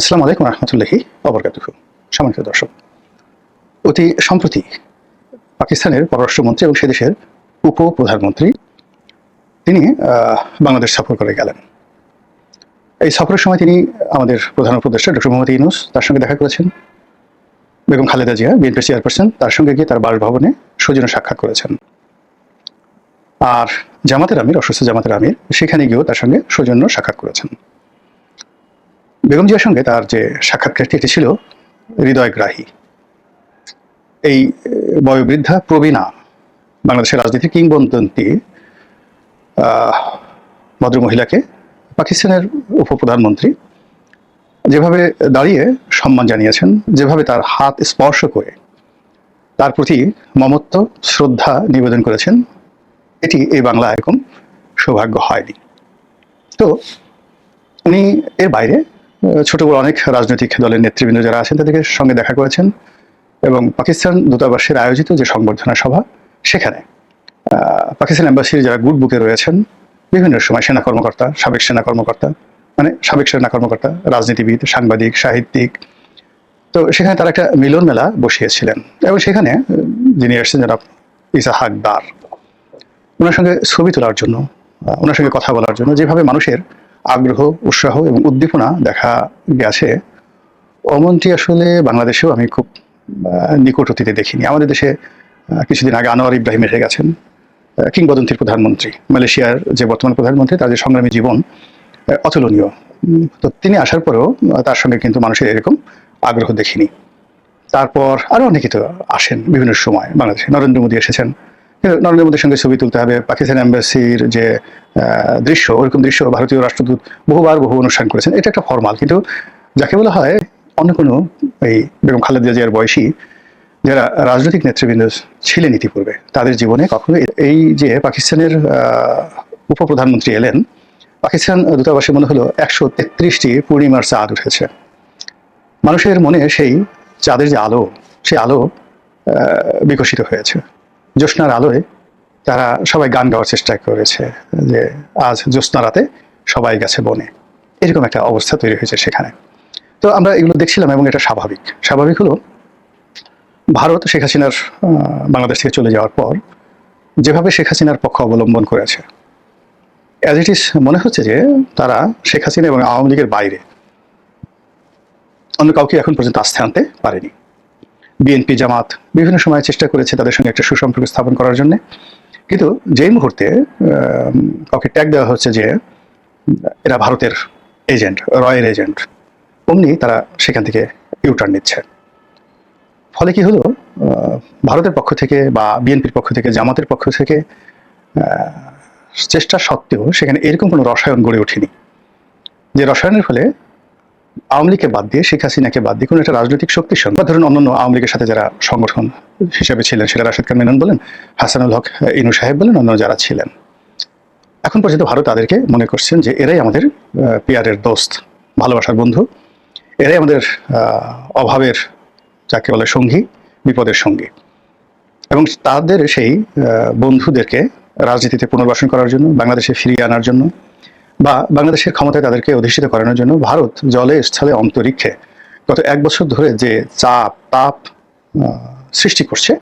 আসসালামু আলাইকুম রহমতুল্লাহি অবরকাতুহ সম্মানিত দর্শক, অতি সম্প্রতি পাকিস্তানের পররাষ্ট্রমন্ত্রী এবং সে দেশের উপপ্রধানমন্ত্রী তিনি বাংলাদেশ সফর করে গেলেন। এই সফরের সময় তিনি আমাদের প্রধান উপদেষ্টা ডক্টর মোহাম্মদ ইউনুস তার সঙ্গে দেখা করেছেন। বেগম খালেদা জিয়া, বিএনপি চেয়ারপারসন, তার সঙ্গে গিয়ে তার বাসভবনে সৌজন্য সাক্ষাৎ করেছেন। আর জামাতের আমির, অসুস্থ জামাতের আমির, সেখানে গিয়েও তার সঙ্গে সৌজন্য সাক্ষাৎ করেছেন। বেগম জিয়ার সঙ্গে তার যে সাক্ষাৎকারটি, এটি ছিল হৃদয়গ্রাহী। এই বয়োবৃদ্ধা প্রবীণা বাংলাদেশের রাজনীতির কিংবদন্তি ভদ্রমহিলাকে পাকিস্তানের উপপ্রধানমন্ত্রী যেভাবে দাঁড়িয়ে সম্মান জানিয়েছেন, যেভাবে তার হাত স্পর্শ করে তার প্রতি মমত্ব, শ্রদ্ধা নিবেদন করেছেন, এটি এই বাংলা এরকম সৌভাগ্য হয়নি। তো উনি এর বাইরে ছোট বড় অনেক রাজনৈতিক দলের নেতৃবৃন্দ যারা আছেন, তাদেরকে সঙ্গে দেখা করেছেন এবং পাকিস্তান দূতাবাসের আয়োজিত যে সংবর্ধনা সভা, সেখানে পাকিস্তান এম্বাসির যারা গুড বুকে রয়েছেন, বিভিন্ন সময় সেনা কর্মকর্তা, সাবেক সেনা কর্মকর্তা মানে সাবেক সেনা কর্মকর্তা, রাজনীতিবিদ, সাংবাদিক, সাহিত্যিক, তো সেখানে তারা একটা মিলন মেলা বসিয়েছিলেন এবং সেখানে, যিনি এসেছেন যারা ইসা হাকদার ওনার সঙ্গে ছবি তোলার জন্য ওনার সঙ্গে কথা বলার জন্য, যেভাবে মানুষের আগ্রহ, উৎসাহ এবং উদ্দীপনা দেখা গেছে। অমনটি আসলে বাংলাদেশেও আমি খুব নিকট অতীতে দেখিনি। আমাদের দেশে কিছুদিন আগে আনোয়ার ইব্রাহিম এসে গেছেন কিংবদন্তির প্রধানমন্ত্রী। মালয়েশিয়ার যে বর্তমান প্রধানমন্ত্রী, তার যে সংগ্রামী জীবন অতুলনীয়। তো তিনি আসার পরেও তার সঙ্গে কিন্তু মানুষের এরকম আগ্রহ দেখিনি। তারপর আরও অনেকে তো আসেন বিভিন্ন সময় বাংলাদেশে। নরেন্দ্র মোদী এসেছেন নরেন্দ্র মোদীর সঙ্গে ছবি তুলতে হবে। পাকিস্তান এম্বাসির যে দৃশ্য, ওরকম দৃশ্য ভারতীয় রাষ্ট্রদূত বহুবার বহু অনুষ্ঠান করেছেন। এটা একটা ফর্মাল। কিন্তু যাকে বলা হয় অন্য কোনো এই বেগম খালেদা জিয়ার বয়সী যারা রাজনৈতিক নেতৃবৃন্দ ছিলেন ইতিপূর্বে, তাদের জীবনে কখনো এই যে পাকিস্তানের উপপ্রধানমন্ত্রী এলেন, পাকিস্তান দূতাবাসে মনে হলো একশো তেত্রিশটি পূর্ণিমার চাঁদ উঠেছে। মানুষের মনে সেই চাঁদের যে আলো সেই আলো বিকশিত হয়েছে। জ্যোৎস্নার আলোয় তারা সবাই গান গাওয়ার চেষ্টা করেছে যে আজ জ্যোৎস্না রাতে সবাই গেছে বনে। এরকম একটা অবস্থা তৈরি হয়েছে সেখানে। তো আমরা এগুলো দেখছিলাম এবং এটা স্বাভাবিক। স্বাভাবিক হলো, ভারত শেখ হাসিনার বাংলাদেশ থেকে চলে যাওয়ার পর যেভাবে শেখ হাসিনার পক্ষ অবলম্বন করেছে অ্যাজ ইট ইজ মনে হচ্ছে যে তারা শেখ হাসিনা এবং আওয়ামী লীগের বাইরে অন্য কাউকে এখন পর্যন্ত আস্থে আনতে পারেনি। বিএনপি জামাত বিভিন্ন সময় চেষ্টা করেছে তাদের সঙ্গে একটা সুসম্পর্ক স্থাপন করার জন্য। কিন্তু যেই মুহূর্তে কাউকে ট্যাগ দেওয়া হচ্ছে যে এরা ভারতের এজেন্ট রয়ের এজেন্ট অমনি তারা সেখান থেকে ইউটার্ন নিচ্ছে। ফলে কি হলো? ভারতের পক্ষ থেকে বা বিএনপির পক্ষ থেকে, জামাতের পক্ষ থেকে চেষ্টা সত্ত্বেও সেখানে এরকম কোনো রসায়ন গড়ে ওঠেনি। যে রসায়নের ফলে আওয়ামী লীগকে বাদ দিয়ে শেখ হাসিনাকে বাদ দিয়ে কোনো একটা রাজনৈতিক শক্তির সঙ্গে বা ধরুন অন্যান্য আওয়ামী লীগের সাথে যারা সংগঠন হিসেবে ছিলেন, সেটা রাশেদ খান মেনন বলেন, হাসানুল হক ইনু সাহেব বলেন অন্য যারা ছিলেন। এখন পর্যন্ত ভারত তাদেরকে মনে করছেন যে এরাই আমাদের পিয়ারের দোস্ত, ভালোবাসার বন্ধু। এরাই আমাদের অভাবের, যাকে বলে সঙ্গী, বিপদের সঙ্গী। এবং তাদের সেই বন্ধুদেরকে রাজনীতিতে পুনর্বাসন করার জন্য, বাংলাদেশে ফিরিয়ে আনার জন্য বা বাংলাদেশের ক্ষমতায় তাদেরকে অধিষ্ঠিত করানোর জন্য ভারত জলে স্থলে অন্তরিক্ষে গত এক বছর ধরে যে চাপ, তাপ সৃষ্টি করছে,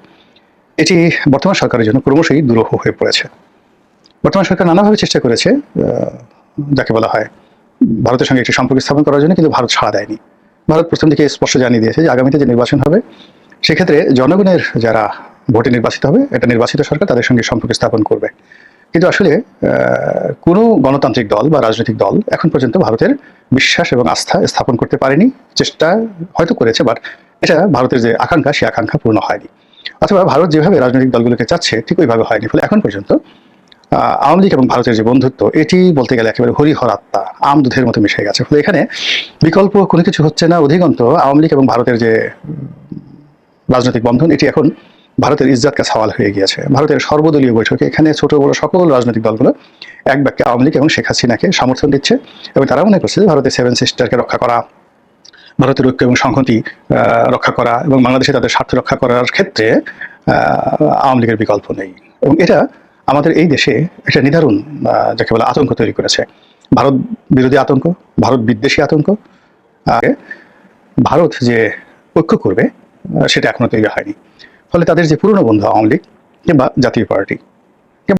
এটি বর্তমান সরকারের জন্য ক্রমশই দুরূহ হয়ে পড়েছে। বর্তমান সরকার নানাভাবে চেষ্টা করেছে যাকে বলা হয় ভারতের সঙ্গে একটি সম্পর্ক স্থাপন করার জন্য, কিন্তু ভারত সাড়া দেয়নি। ভারত প্রথম থেকে স্পষ্ট জানিয়ে দিয়েছে যে আগামীতে যে নির্বাচন হবে, সেক্ষেত্রে জনগণের যারা ভোটে নির্বাচিত হবে, এটা নির্বাচিত সরকার তাদের সঙ্গে সম্পর্ক স্থাপন করবে। কিন্তু আসলে কোনো গণতান্ত্রিক দল বা রাজনৈতিক দল এখন পর্যন্ত ভারতের বিশ্বাস এবং আস্থা স্থাপন করতে পারেনি। চেষ্টা হয়তো করেছে বাট এটা ভারতের যে আকাঙ্ক্ষা সেই আকাঙ্ক্ষা পূর্ণ হয়নি। অথবা ভারত যেভাবে রাজনৈতিক দলগুলোকে চাচ্ছে, ঠিক ওইভাবে হয়নি। ফলে এখন পর্যন্ত আওয়ামী লীগ এবং ভারতের যে বন্ধুত্ব, এটি বলতে গেলে একেবারে হরিহর আত্মা, আম দুধের মতো মিশে গেছে। ফলে এখানে বিকল্প কোনো কিছু হচ্ছে না। অধিকন্ত আওয়ামী লীগ এবং ভারতের যে রাজনৈতিক বন্ধন, এটি এখন ভারতের ইজ্জাতকে সওয়াল হয়ে গিয়েছে। ভারতের সর্বদলীয় বৈঠকে এখানে ছোট বড় সকল রাজনৈতিক দলগুলো এক বাক্যে আওয়ামী লীগ এবং শেখ হাসিনাকে সমর্থন দিচ্ছে এবং তারা মনে করছে যে ভারতের সেভেন সিস্টারকে রক্ষা করা, ভারতের ঐক্য এবং সংহতি রক্ষা করা এবং বাংলাদেশে তাদের স্বার্থ রক্ষা করার ক্ষেত্রে আওয়ামী লীগের বিকল্প নেই। এবং এটা আমাদের এই দেশে একটা নিদারুণ যাকে বলে আতঙ্ক তৈরি করেছে। ভারত বিরোধী আতঙ্ক, ভারত বিদ্বেষী আতঙ্ক ভারত যে ঐক্য করবে, সেটা এখনও তৈরি হয়নি। ফলে তাদের যে পুরনো বন্ধু আওয়ামী লীগ কিংবা জাতীয় পার্টি।